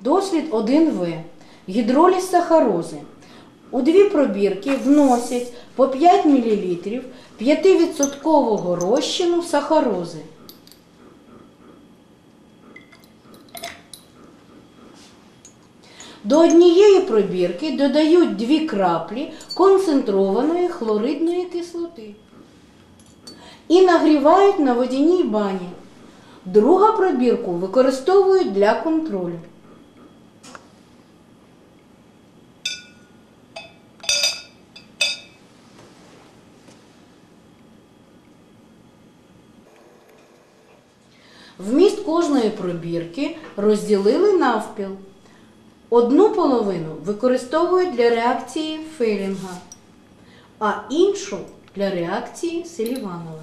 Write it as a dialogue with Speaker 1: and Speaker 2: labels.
Speaker 1: Дослід 1В. Гідроліз сахарози. У дві пробірки вносять по 5 мл 5% розчину сахарози. До однієї пробірки додають 2 краплі концентрованої хлоридної кислоти і нагрівають на водяній бані. Другу пробірку використовують для контролю. Вміст кожної пробірки розділили навпіл. Одну половину використовують для реакції Фелінга, а іншу для реакції Селіванова.